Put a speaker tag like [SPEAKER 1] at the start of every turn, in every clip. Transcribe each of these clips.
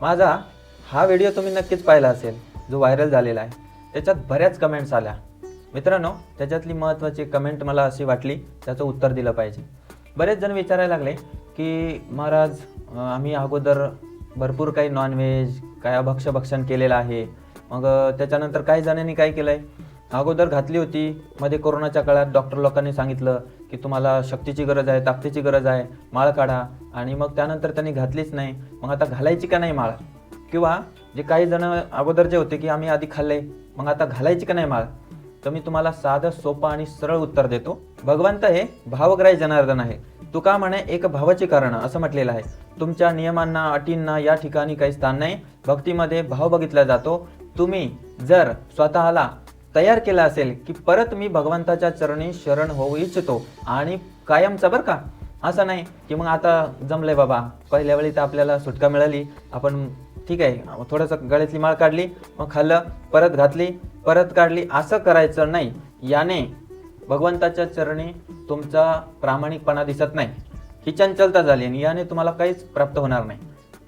[SPEAKER 1] माझा हा व्हिडिओ तुम्ही नक्कीच पाहिला असेल जो व्हायरल झालेला आहे. त्याच्यात बऱ्याच कमेंट्स आल्या. मित्रांनो त्याच्यातली महत्त्वाची कमेंट मला अशी वाटली त्याचं उत्तर दिलं पाहिजे. बरेच जण विचारायला लागले की महाराज आम्ही अगोदर भरपूर काही नॉनव्हेज काय अभक्ष भक्षण केलेलं आहे. मग त्याच्यानंतर काही जणांनी काय केलं आहे अगोदर घातली होती. मध्ये कोरोनाच्या काळात डॉक्टर लोकांनी सांगितलं की तुम्हाला शक्तीची गरज आहे ताकदीची गरज आहे माळ काढा. आणि मग त्यानंतर त्यांनी घातलीच नाही. मग आता घालायची का नाही माळ? किंवा जे काही जण अगोदर जे होते की आम्ही आधी खाल्ले मग आता घालायची का नाही माळ? तर मी तुम्हाला साधं सोपं आणि सरळ उत्तर देतो. भगवंत हे भावग्राही जनार्दन आहे. तुका म्हणे एक भावाची कारण असं म्हटलेलं आहे. तुमच्या नियमांना अटींना या ठिकाणी काही स्थान नाही. भक्तीमध्ये भाव बघितला जातो. तुम्ही जर स्वतःला तयार केला असेल की परत मी भगवंताच्या चरणी शरण होऊ इच्छितो आणि कायमचा बरं का? असं नाही की मग आता जमलंय बाबा. पहिल्या वेळी तर आपल्याला सुटका मिळाली. आपण ठीक आहे थोडंसं गळ्यातली माळ काढली मग खाल्लं परत घातली परत काढली असं करायचं नाही. याने भगवंताच्या चरणी तुमचा प्रामाणिकपणा दिसत नाही. ही चंचलता झाली आणि याने तुम्हाला काहीच प्राप्त होणार नाही.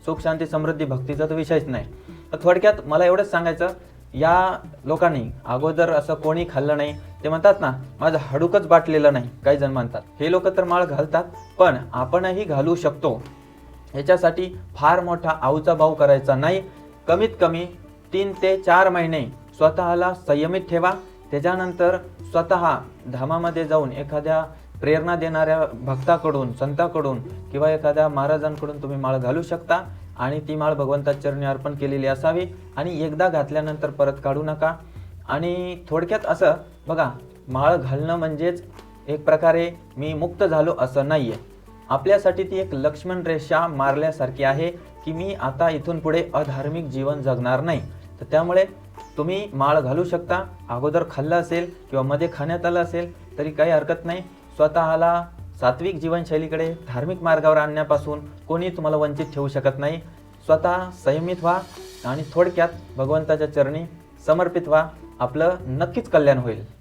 [SPEAKER 1] सुख शांती समृद्धी भक्तीचा तर विषयच नाही. तर थोडक्यात मला एवढंच सांगायचं या लोकांनी अगोदर असं कोणी खाल्लं नाही. ते म्हणतात ना माझं हडूकच बाटलेलं नाही काही जण म्हणतात. हे लोक तर माळ घालतात पण आपणही घालू शकतो. ह्याच्यासाठी फार मोठा आऊचा भाऊ करायचा नाही. कमीत कमी तीन ते चार महिने स्वतःला संयमित ठेवा. त्याच्यानंतर स्वतः धामामध्ये जाऊन एखाद्या प्रेरणा देणाऱ्या भक्ताकडून संताकडून किंवा एखाद्या महाराजांकडून तुम्ही माळ घालू शकता आणि ती माळ भगवंताचरणी अर्पण केलेली असावी आणि एकदा घातल्यानंतर परत काढू नका. आणि थोडक्यात असं बघा माळ घालणं म्हणजेच एक प्रकारे मी मुक्त झालो असं नाही आहे आपल्यासाठी ती एक लक्ष्मण रेषा मारल्यासारखी आहे की मी आता इथून पुढे अधार्मिक जीवन जगणार नाही. तर त्यामुळे तुम्ही माळ घालू शकता. अगोदर खाल्लं असेल किंवा मध्ये खाण्यात आलं असेल तरी काही हरकत नाही. स्वतःला सात्विक जीवनशैलीकडे धार्मिक मार्गावर आणण्यापासून कोणी तुम्हाला वंचित ठेवू शकत नाही. स्वतः संयमित व्हा आणि थोडक्यात भगवंताच्या चरणी समर्पित व्हा. आपलं नक्कीच कल्याण होईल.